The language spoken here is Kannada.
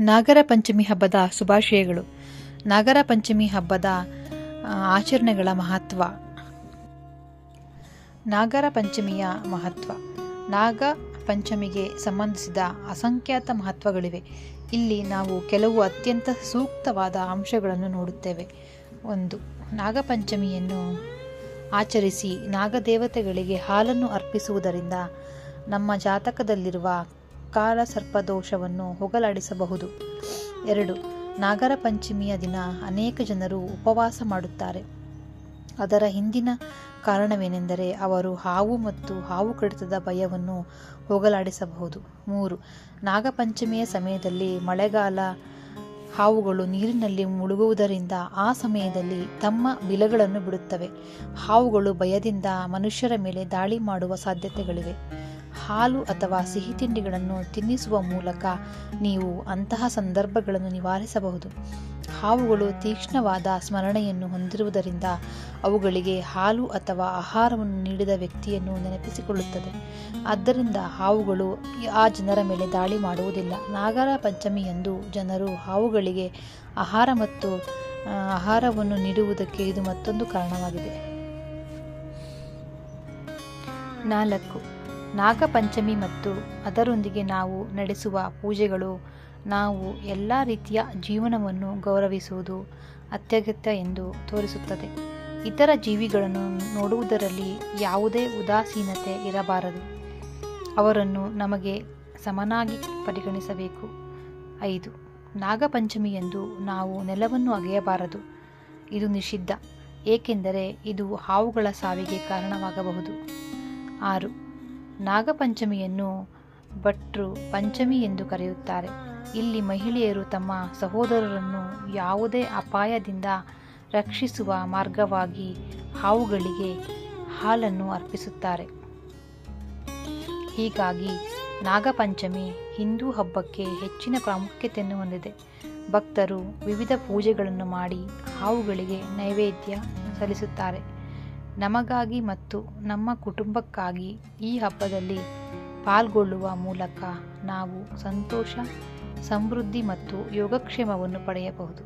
ನಾಗರ ಪಂಚಮಿ ಹಬ್ಬದ ಶುಭಾಶಯಗಳು. ನಾಗರ ಪಂಚಮಿ ಹಬ್ಬದ ಆಚರಣೆಗಳ ಮಹತ್ವ. ನಾಗರ ಪಂಚಮಿಯ ಮಹತ್ವ. ನಾಗ ಪಂಚಮಿಗೆ ಸಂಬಂಧಿಸಿದ ಅಸಂಖ್ಯಾತ ಮಹತ್ವಗಳಿವೆ. ಇಲ್ಲಿ ನಾವು ಕೆಲವು ಅತ್ಯಂತ ಸೂಕ್ತವಾದ ಅಂಶಗಳನ್ನು ನೋಡುತ್ತೇವೆ. ಒಂದು ನಾಗಪಂಚಮಿಯನ್ನು ಆಚರಿಸಿ ನಾಗದೇವತೆಗಳಿಗೆ ಹಾಲನ್ನು ಅರ್ಪಿಸುವುದರಿಂದ ನಮ್ಮ ಜಾತಕದಲ್ಲಿರುವ ಕಾಲಸರ್ಪದೋಷವನ್ನು ಹೋಗಲಾಡಿಸಬಹುದು. ಎರಡು, ನಾಗರ ಪಂಚಮಿಯ ದಿನ ಅನೇಕ ಜನರು ಉಪವಾಸ ಮಾಡುತ್ತಾರೆ. ಅದರ ಹಿಂದಿನ ಕಾರಣವೇನೆಂದರೆ ಅವರು ಹಾವು ಮತ್ತು ಹಾವು ಕಡಿತದ ಭಯವನ್ನು ಹೋಗಲಾಡಿಸಬಹುದು. ಮೂರು, ನಾಗಪಂಚಮಿಯ ಸಮಯದಲ್ಲಿ ಮಳೆಗಾಲ ಹಾವುಗಳು ನೀರಿನಲ್ಲಿ ಮುಳುಗುವುದರಿಂದ ಆ ಸಮಯದಲ್ಲಿ ತಮ್ಮ ಬಿಲಗಳನ್ನು ಬಿಡುತ್ತವೆ. ಹಾವುಗಳು ಭಯದಿಂದ ಮನುಷ್ಯರ ಮೇಲೆ ದಾಳಿ ಮಾಡುವ ಸಾಧ್ಯತೆಗಳಿವೆ. ಹಾಲು ಅಥವಾ ಸಿಹಿ ತಿಂಡಿಗಳನ್ನು ತಿನ್ನಿಸುವ ಮೂಲಕ ನೀವು ಅಂತಹ ಸಂದರ್ಭಗಳನ್ನು ನಿವಾರಿಸಬಹುದು. ಹಾವುಗಳು ತೀಕ್ಷ್ಣವಾದ ಸ್ಮರಣೆಯನ್ನು ಹೊಂದಿರುವುದರಿಂದ ಅವುಗಳಿಗೆ ಹಾಲು ಅಥವಾ ಆಹಾರವನ್ನು ನೀಡಿದ ವ್ಯಕ್ತಿಯನ್ನು ನೆನಪಿಸಿಕೊಳ್ಳುತ್ತದೆ. ಆದ್ದರಿಂದ ಹಾವುಗಳು ಆ ಜನರ ಮೇಲೆ ದಾಳಿ ಮಾಡುವುದಿಲ್ಲ. ನಾಗರ ಪಂಚಮಿಯಂದು ಜನರು ಹಾವುಗಳಿಗೆ ಆಹಾರ ಮತ್ತು ಆಹಾರವನ್ನು ನೀಡುವುದಕ್ಕೆ ಇದು ಮತ್ತೊಂದು ಕಾರಣವಾಗಿದೆ. ನಾಲ್ಕು, ನಾಗಪಂಚಮಿ ಮತ್ತು ಅದರೊಂದಿಗೆ ನಾವು ನಡೆಸುವ ಪೂಜೆಗಳು ನಾವು ಎಲ್ಲ ರೀತಿಯ ಜೀವನವನ್ನು ಗೌರವಿಸುವುದು ಅತ್ಯಗತ್ಯ ಎಂದು ತೋರಿಸುತ್ತದೆ. ಇತರ ಜೀವಿಗಳನ್ನು ನೋಡುವುದರಲ್ಲಿ ಯಾವುದೇ ಉದಾಸೀನತೆ ಇರಬಾರದು. ಅವರನ್ನು ನಮಗೆ ಸಮನಾಗಿ ಪರಿಗಣಿಸಬೇಕು. ಐದು ನಾಗಪಂಚಮಿಯಂದು ನಾವು ನೆಲವನ್ನು ಅಗೆಯಬಾರದು. ಇದು ನಿಷಿದ್ಧ, ಏಕೆಂದರೆ ಇದು ಹಾವುಗಳ ಸಾವಿಗೆ ಕಾರಣವಾಗಬಹುದು. ಆರು, ನಾಗಪಂಚಮಿಯನ್ನು ಭಟ್ರು ಪಂಚಮಿ ಎಂದು ಕರೆಯುತ್ತಾರೆ. ಇಲ್ಲಿ ಮಹಿಳೆಯರು ತಮ್ಮ ಸಹೋದರರನ್ನು ಯಾವುದೇ ಅಪಾಯದಿಂದ ರಕ್ಷಿಸುವ ಮಾರ್ಗವಾಗಿ ಹಾವುಗಳಿಗೆ ಹಾಲನ್ನು ಅರ್ಪಿಸುತ್ತಾರೆ. ಹೀಗಾಗಿ ನಾಗಪಂಚಮಿ ಹಿಂದೂ ಹಬ್ಬಕ್ಕೆ ಹೆಚ್ಚಿನ ಪ್ರಾಮುಖ್ಯತೆಯನ್ನು ಹೊಂದಿದೆ. ಭಕ್ತರು ವಿವಿಧ ಪೂಜೆಗಳನ್ನು ಮಾಡಿ ಹಾವುಗಳಿಗೆ ನೈವೇದ್ಯ ಸಲ್ಲಿಸುತ್ತಾರೆ. ನಮಗಾಗಿ ಮತ್ತು ನಮ್ಮ ಕುಟುಂಬಕ್ಕಾಗಿ ಈ ಹಬ್ಬದಲ್ಲಿ ಪಾಲ್ಗೊಳ್ಳುವ ಮೂಲಕ ನಾವು ಸಂತೋಷ ಸಮೃದ್ಧಿ ಮತ್ತು ಯೋಗಕ್ಷೇಮವನ್ನು ಪಡೆಯಬಹುದು.